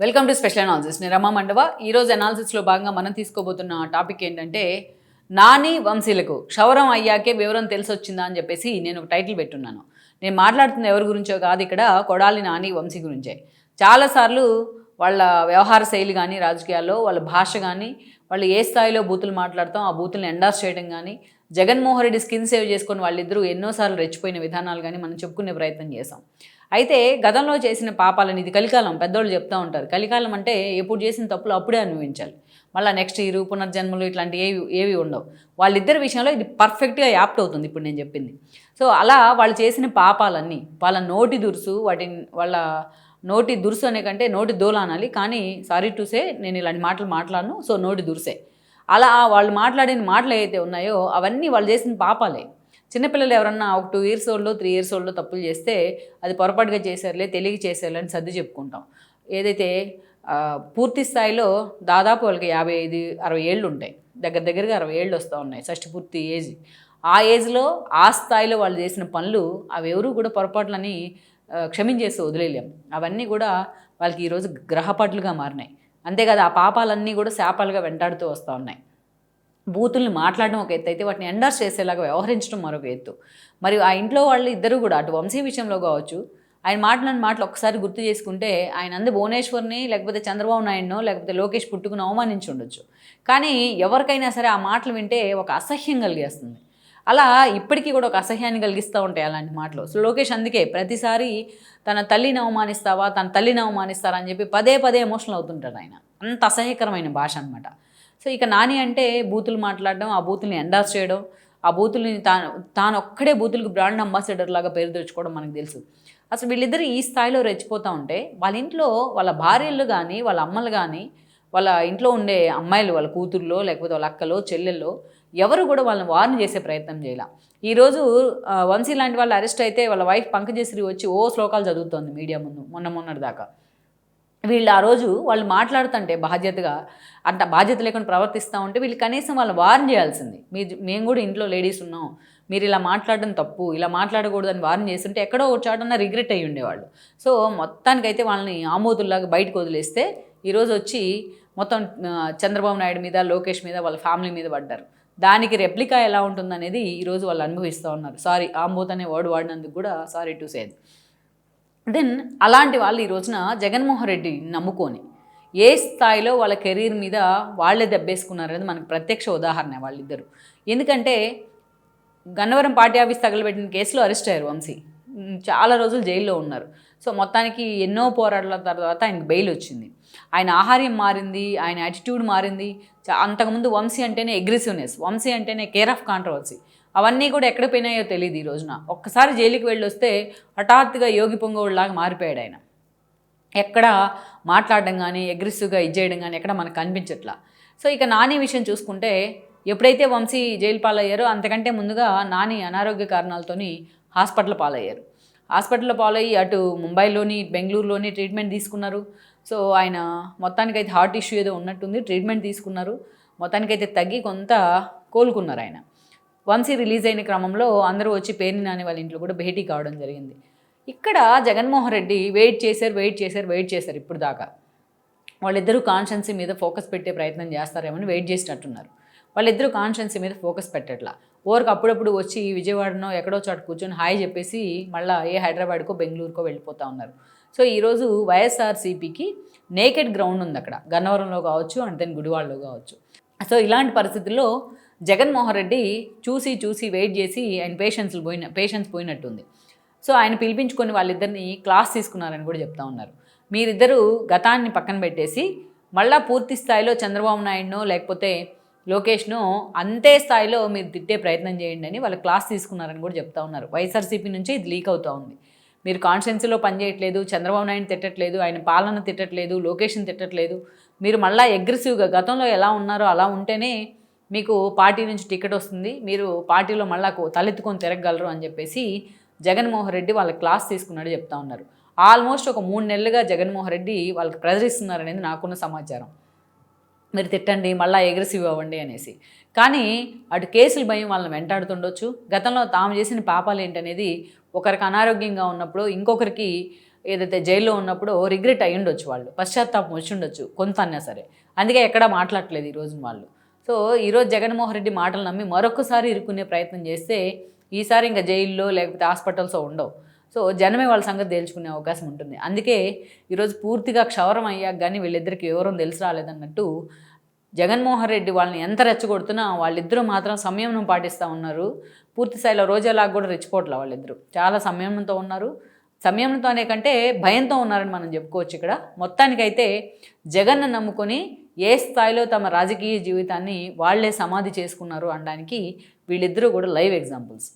Welcome to special analysis నేను రమా మండవ. ఈరోజు అనాలిసిస్లో భాగంగా మనం తీసుకోబోతున్న టాపిక్ ఏంటంటే నాని వంశీలకు క్షవరం అయ్యాకే వివరం తెలిసొచ్చిందా అని చెప్పేసి నేను ఒక టైటిల్ పెట్టున్నాను. నేను మాట్లాడుతున్న ఎవరి గురించో కాదు ఇక్కడ కొడాలి నాని వంశీ గురించే. చాలాసార్లు వాళ్ళ వ్యవహార శైలి కానీ రాజకీయాల్లో వాళ్ళ భాష కానీ వాళ్ళు ఏ స్థాయిలో బూతులు మాట్లాడతాం ఆ బూతులను ఎండార్స్ చేయడం కానీ జగన్మోహన్ రెడ్డి స్కిన్ సేవ్ చేసుకొని వాళ్ళిద్దరూ ఎన్నోసార్లు రెచ్చిపోయిన విధానాలు కానీ మనం చెప్పుకునే ప్రయత్నం చేసాం అయితే గతంలో చేసిన పాపాలని ఇది కలికాలం పెద్దోళ్ళు చెప్తూ ఉంటారు. కలికాలం అంటే ఎప్పుడు చేసిన తప్పులు అప్పుడే అనుభవించాలి. మళ్ళీ నెక్స్ట్ ఇయర్ పునర్జన్మలు ఇట్లాంటి ఏవి ఏవి ఉండవు. వాళ్ళిద్దరి విషయంలో ఇది పర్ఫెక్ట్గా యాప్ట్ అవుతుంది ఇప్పుడు నేను చెప్పింది. సో అలా వాళ్ళు చేసిన పాపాలన్నీ వాళ్ళ నోటి దురుసు వాటిని వాళ్ళ నోటి దురుసు అనే కంటే నోటి దోల అనాలి. కానీ సారీ టు సే నేను ఇలాంటి మాటలు మాట్లాడను సో నోటి దురుసే. అలా వాళ్ళు మాట్లాడిన మాటలు ఏవైతే ఉన్నాయో అవన్నీ వాళ్ళు చేసిన పాపాలే. చిన్నపిల్లలు ఎవరన్నా ఒక టూ ఇయర్స్ ఓల్డ్లో త్రీ ఇయర్స్ ఓల్డ్లో తప్పులు చేస్తే అది పొరపాటుగా చేశారులే తెలియక చేశారులే అని సర్ది చెప్పుకుంటాం. ఏదైతే పూర్తి స్థాయిలో దాదాపు వాళ్ళకి యాభై ఐదు అరవై ఏళ్ళు ఉంటాయి. దగ్గర దగ్గరగా అరవై ఏళ్ళు వస్తూ ఉన్నాయి షష్టి పూర్తి ఏజ్. ఆ ఏజ్లో ఆ స్థాయిలో వాళ్ళు చేసిన పనులు అవి ఎవరు కూడా పొరపాట్లని క్షమించేసి వదిలేయలేం. అవన్నీ కూడా వాళ్ళకి ఈరోజు గ్రహపాట్లుగా మారినాయి. అంతేకాదు ఆ పాపాలన్నీ కూడా శాపాలుగా వెంటాడుతూ వస్తూ ఉన్నాయి. బూతుల్ని మాట్లాడడం ఒక ఎత్తు అయితే వాటిని ఎండర్స్ చేసేలాగా వ్యవహరించడం మరొక ఎత్తు. మరియు ఆ ఇంట్లో వాళ్ళు ఇద్దరు కూడా అటు వంశీ విషయంలో కావచ్చు ఆయన మాట్లాడిన మాటలు ఒక్కసారి గుర్తు చేసుకుంటే ఆయన అంది భువనేశ్వర్ని లేకపోతే చంద్రబాబు నాయుడునో లేకపోతే లోకేష్ పుట్టుకుని అవమానించి ఉండొచ్చు. కానీ ఎవరికైనా సరే ఆ మాటలు వింటే ఒక అసహ్యం కలిగేస్తుంది. అలా ఇప్పటికీ కూడా ఒక అసహ్యాన్ని కలిగిస్తూ ఉంటాయి అలాంటి మాటలు. సో లోకేష్ అందుకే ప్రతిసారి తన తల్లిని అవమానిస్తావా తన తల్లిని అవమానిస్తారా అని చెప్పి పదే పదే ఎమోషనల్ అవుతుంటాడు ఆయన. అంత అసహ్యకరమైన భాష అనమాట సో ఇక నాని అంటే బూతులు మాట్లాడడం ఆ బూతుల్ని ఎండాస్ చేయడం ఆ బూతుల్ని తాను తాను ఒక్కడే బూతులకు బ్రాండ్ అంబాసిడర్ లాగా పేరు తెచ్చుకోవడం మనకు తెలుసు. అసలు వీళ్ళిద్దరు ఈ స్థాయిలో రెచ్చిపోతూ ఉంటే వాళ్ళ ఇంట్లో వాళ్ళ భార్యలు కానీ వాళ్ళ అమ్మలు కానీ వాళ్ళ ఇంట్లో ఉండే అమ్మాయిలు వాళ్ళ కూతుర్లో లేకపోతే వాళ్ళ అక్కలో చెల్లెల్లో ఎవరు కూడా వాళ్ళని వార్న్ చేసే ప్రయత్నం చేయాల. ఈరోజు వంశీ లాంటి వాళ్ళు అరెస్ట్ అయితే వాళ్ళ వైఫ్ పంకజశ్రీ వచ్చి ఓ శ్లోకాలు చదువుతోంది మీడియా ముందు మొన్న మొన్నటి దాకా. వీళ్ళు ఆ రోజు వాళ్ళు మాట్లాడుతుంటే బాధ్యతగా అంత బాధ్యత లేకుండా ప్రవర్తిస్తూ ఉంటే వీళ్ళు కనీసం వాళ్ళు వార్న్ చేయాల్సింది. మీ మేము కూడా ఇంట్లో లేడీస్ ఉన్నాం. మీరు ఇలా మాట్లాడడం తప్పు ఇలా మాట్లాడకూడదని వార్న్ చేస్తుంటే ఎక్కడో ఒక చాటన్నా రిగ్రెట్ అయ్యి ఉండేవాళ్ళు. సో మొత్తానికైతే వాళ్ళని ఆమోదుల్లాగా బయటకు వదిలేస్తే ఈరోజు వచ్చి మొత్తం చంద్రబాబు నాయుడు మీద లోకేష్ మీద వాళ్ళ ఫ్యామిలీ మీద పడ్డారు. దానికి రెప్లికా ఎలా ఉంటుందనేది ఈరోజు వాళ్ళు అనుభవిస్తూ ఉన్నారు. సారీ ఆంబోత్ అనే వర్డ్ వాడినందుకు కూడా సారీ టు సేద్ దెన్ అలాంటి వాళ్ళు ఈ రోజున జగన్మోహన్ రెడ్డి నమ్ముకొని ఏ స్థాయిలో వాళ్ళ కెరీర్ మీద వాళ్ళే దెబ్బేసుకున్నారనేది మనకు ప్రత్యక్ష ఉదాహరణ వాళ్ళిద్దరు. ఎందుకంటే గన్నవరం పార్టీ ఆఫీస్ తగలబెట్టిన కేసులో అరెస్ట్ అయ్యారు వంశీ. చాలా రోజులు జైల్లో ఉన్నారు. సో మొత్తానికి ఎన్నో పోరాటాల తర్వాత ఆయనకు బెయిల్ వచ్చింది. ఆయన ఆహార్యం మారింది ఆయన యాటిట్యూడ్ మారింది. అంతకుముందు వంశీ అంటేనే అగ్రెసివ్నెస్ వంశీ అంటేనే కేర్ ఆఫ్ కాంట్రవర్సీ అవన్నీ కూడా ఎక్కడ పోయినాయో తెలియదు ఈ రోజున. ఒక్కసారి జైలుకి వెళ్ళి వస్తే హఠాత్తుగా యోగి పొంగవుడిలాగా మారిపోయాడు ఆయన. ఎక్కడ మాట్లాడడం కానీ అగ్రెసివ్గా ఇచ్చేయడం కానీ ఎక్కడ మనకు కనిపించట్లా. సో ఇక నాని విషయం చూసుకుంటే ఎప్పుడైతే వంశీ జైలు పాలయ్యారో అంతకంటే ముందుగా నాని అనారోగ్య కారణాలతోని హాస్పిటల్ పాలయ్యారు. హాస్పిటల్లో పాలయ్యి అటు ముంబైలోని బెంగళూరులోని ట్రీట్మెంట్ తీసుకున్నారు. సో ఆయన మొత్తానికైతే హార్ట్ ఇష్యూ ఏదో ఉన్నట్టుంది ట్రీట్మెంట్ తీసుకున్నారు. మొత్తానికైతే తగ్గి కొంత కోలుకున్నారు ఆయన. వంశీ రిలీజ్ అయిన క్రమంలో అందరూ వచ్చి పేర్ని నాని వాళ్ళ ఇంట్లో కూడా భేటీ కావడం జరిగింది. ఇక్కడ జగన్మోహన్ రెడ్డి వెయిట్ చేశారు వెయిట్ చేశారు వెయిట్ చేశారు ఇప్పుడు దాకా. వాళ్ళిద్దరూ కాన్షియన్సీ మీద ఫోకస్ పెట్టే ప్రయత్నం చేస్తారేమని వెయిట్ చేసినట్టున్నారు. వాళ్ళిద్దరూ కాన్షియన్సీ మీద ఫోకస్ పెట్టట్లా. ఓరికి అప్పుడప్పుడు వచ్చి విజయవాడనో ఎక్కడో చోట కూర్చొని హాయ్ చెప్పేసి మళ్ళీ ఏ హైదరాబాద్కో బెంగళూరుకో వెళ్ళిపోతూ ఉన్నారు. సో ఈరోజు వైఎస్ఆర్సీపీకి నేకెడ్ గ్రౌండ్ ఉంది అక్కడ. గన్నవరంలో కావచ్చు అండ్ దెన్ గుడివాడలో కావచ్చు. సో ఇలాంటి పరిస్థితుల్లో జగన్మోహన్ రెడ్డి చూసి చూసి వెయిట్ చేసి ఆయన పేషెన్స్లు పోయిన పేషెన్స్ పోయినట్టుంది. సో ఆయన పిలిపించుకొని వాళ్ళిద్దరిని క్లాస్ తీసుకున్నారని కూడా చెప్తా ఉన్నారు. మీరిద్దరూ గతాన్ని పక్కన పెట్టేసి మళ్ళా పూర్తి స్థాయిలో చంద్రబాబు నాయుడునో లేకపోతే లోకేష్ను అంతే స్థాయిలో మీరు తిట్టే ప్రయత్నం చేయండి అని వాళ్ళు క్లాస్ తీసుకున్నారని కూడా చెప్తా ఉన్నారు. వైఎస్ఆర్సీపీ నుంచి ఇది లీక్ అవుతూ ఉంది. మీరు కాన్స్టిట్యున్సీలో పనిచేయట్లేదు చంద్రబాబు నాయుడు తిట్టట్లేదు ఆయన పాలన తిట్టట్లేదు లొకేషన్ తిట్టట్లేదు. మీరు మళ్ళీ అగ్రెసివ్గా గతంలో ఎలా ఉన్నారో అలా ఉంటేనే మీకు పార్టీ నుంచి టికెట్ వస్తుంది. మీరు పార్టీలో మళ్ళా తలెత్తుకొని తిరగగలరు అని చెప్పేసి జగన్మోహన్ రెడ్డి వాళ్ళ క్లాస్ తీసుకున్నాడు చెప్తా ఉన్నారు. ఆల్మోస్ట్ ఒక మూడు నెలలుగా జగన్మోహన్ రెడ్డి వాళ్ళకి ప్రదర్శిస్తున్నారు అనేది నాకున్న సమాచారం. మీరు తిట్టండి మళ్ళీ అగ్రెసివ్ అవ్వండి అనేసి. కానీ అటు కేసులు భయం వాళ్ళని వెంటాడుతుండొచ్చు. గతంలో తాము చేసిన పాపాలు ఏంటనేది ఒకరికి అనారోగ్యంగా ఉన్నప్పుడు ఇంకొకరికి ఏదైతే జైల్లో ఉన్నప్పుడు రిగ్రెట్ అయ్యి ఉండొచ్చు వాళ్ళు. పశ్చాత్తాపం వచ్చి ఉండొచ్చు కొంత అన్నా సరే. అందుకే ఎక్కడా మాట్లాడలేదు ఈరోజు వాళ్ళు. సో ఈరోజు జగన్మోహన్ రెడ్డి మాటలు నమ్మి మరొకసారి ఇరుక్కునే ప్రయత్నం చేస్తే ఈసారి ఇంకా జైల్లో లేకపోతే హాస్పిటల్స్ ఉండవు. సో జనమే వాళ్ళ సంగతి తేల్చుకునే అవకాశం ఉంటుంది. అందుకే ఈరోజు పూర్తిగా క్షవరం అయ్యాక కానీ వీళ్ళిద్దరికి వివరం తెలిసి రాలేదన్నట్టు జగన్మోహన్ రెడ్డి వాళ్ళని ఎంత రెచ్చగొడుతున్నా వాళ్ళిద్దరూ మాత్రం సంయమనం పాటిస్తూ ఉన్నారు. పూర్తి స్థాయిలో రోజేలాగా కూడా రెచ్చిపోవట్లే వాళ్ళిద్దరూ. చాలా సంయమనంతో ఉన్నారు. సంయమనంతో అనే కంటే భయంతో ఉన్నారని మనం చెప్పుకోవచ్చు ఇక్కడ. మొత్తానికైతే జగన్ను నమ్ముకొని ఏ స్థాయిలో తమ రాజకీయ జీవితాన్ని వాళ్ళే సమాధి చేసుకున్నారు అనడానికి వీళ్ళిద్దరూ కూడా లైవ్ ఎగ్జాంపుల్స్.